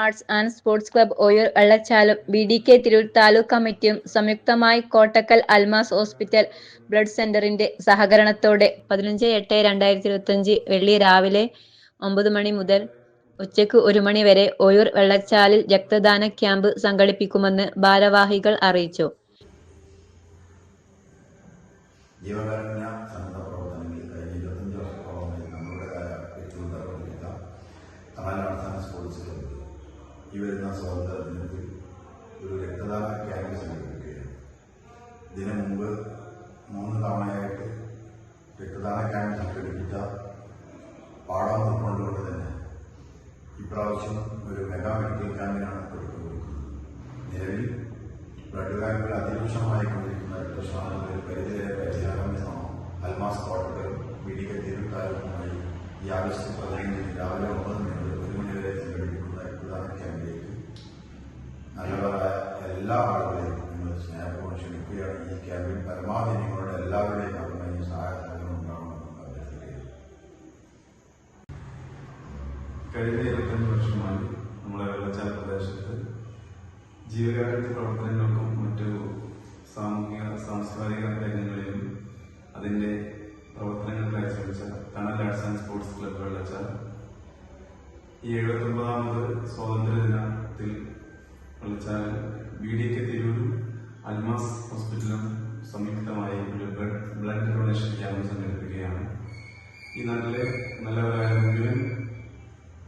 Arts and sports club Oyur വെള്ളച്ചാലും B D K Tirur taluk കമ്മിറ്റിയും സംയുക്തമായി Kottakkal Almas hospital blood സെന്ററിന്റെ സഹകരണത്തോടെ പതിനഞ്ച് എട്ട് രണ്ടായിരത്തി ഇരുപത്തഞ്ച് വെള്ളി രാവിലെ ഒമ്പത് മണി മുതൽ ഉച്ചയ്ക്ക് ഒരു മണി വരെ ഒയൂർ വെള്ളച്ചാലിൽ രക്തദാന ക്യാമ്പ് സംഘടിപ്പിക്കുമെന്ന് ഭാരവാഹികൾ അറിയിച്ചു. ജീവകാരുണ്യ സന്നദ്ധ പ്രവർത്തനങ്ങളിൽ കഴിഞ്ഞ ഇരുപത്തഞ്ച് വർഷത്തോളമായി നമ്മുടേതായ വ്യക്തിഗത പ്രവർത്തിച്ച Kanal arts and sports club ഈ വരുന്ന സ്വാതന്ത്ര്യ ദിനത്തിൽ ഒരു രക്തദാന ക്യാമ്പ് സംഘടിപ്പിക്കുകയാണ്. ഇതിനു മുമ്പ് മൂന്ന് തവണയായിട്ട് രക്തദാന ക്യാമ്പ് സംഘടിപ്പിച്ച പാഠം ഉൾക്കൊണ്ടുകൊണ്ട് തന്നെ ഇപ്രാവശ്യം ഒരു മെഗാ മെഡിക്കൽ ക്യാമ്പിനാണ് തുടക്കം കൊടുക്കുന്നത് നിലവിൽ ബ്ലഡ് ബാങ്കുകൾ അതിരൂക്ഷമായി കൊണ്ടിരിക്കുന്ന രക്തസ്ഥാനങ്ങളിൽ പരിധിവരെ പരിഹാരം എന്ന അൽമാസ് കോട്ടകൾ മെഡിക്കൽ തിരുത്താലുമായി ഈ ആഗസ്റ്റ് പതിനഞ്ചിന് രാവിലെ ഒമ്പത് മണി മുതൽ ഒരു മണി വരെ സംഘടിപ്പിക്കുന്ന രക്തദാന ക്യാമ്പിലേക്ക് നല്ലവരായ എല്ലാ ആളുകളെയും നിങ്ങൾ സ്നേഹപൂർവം ക്ഷണിക്കുകയാണ് ഈ ക്യാമ്പിൽ പരമാവധി നിങ്ങളുടെ എല്ലാവരുടെയും ഭാഗമായി സഹായ സഹകരണം ഉണ്ടാവണമെന്ന് അഭ്യർത്ഥിക്കുകയാണ് കഴിഞ്ഞ ഇരുപത്തഞ്ച് വർഷമായി നമ്മളെ വെള്ളച്ചാൽ പ്രദേശത്ത് ജീവകാരുണ്യ പ്രവർത്തനങ്ങൾക്കും മറ്റു സാമൂഹിക സാംസ്കാരിക രംഗങ്ങളിലും അതിന്റെ പ്രവർത്തനങ്ങൾക്കായി ശ്രമിച്ച Kanal arts and sports club Vellachal ഈ എഴുപത്തൊമ്പതാമത് സ്വാതന്ത്ര്യ ദിനത്തിൽ വെള്ളച്ചാൽ ബി ഡി കെ തിരൂരും അൽമാസ് ഹോസ്പിറ്റലും സംയുക്തമായി ഒരു ബ്ലഡ് ബ്ലഡ് ഡൊണേഷൻ ക്യാമ്പ് സംഘടിപ്പിക്കുകയാണ്. ഈ നാട്ടിലെ നല്ലവരായ മുഴുവൻ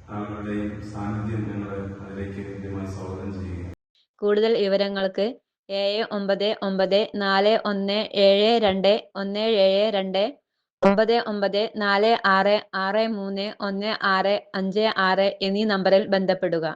ആളുകളുടെയും സാന്നിധ്യം ഞങ്ങൾ അതിലേക്ക് കൃത്യമായി സ്വാഗതം ചെയ്യുക കൂടുതൽ വിവരങ്ങൾക്ക് ഏഴ് ഒമ്പത് ഒമ്പത് നാല് ഒന്ന് ഏഴ് രണ്ട് ഒന്ന് ഏഴ് രണ്ട് ഒമ്പത് ഒമ്പത് നാല് ആറ് ആറ് മൂന്ന് ഒന്ന് ആറ് അഞ്ച് ആറ് എന്നീ നമ്പറിൽ ബന്ധപ്പെടുക.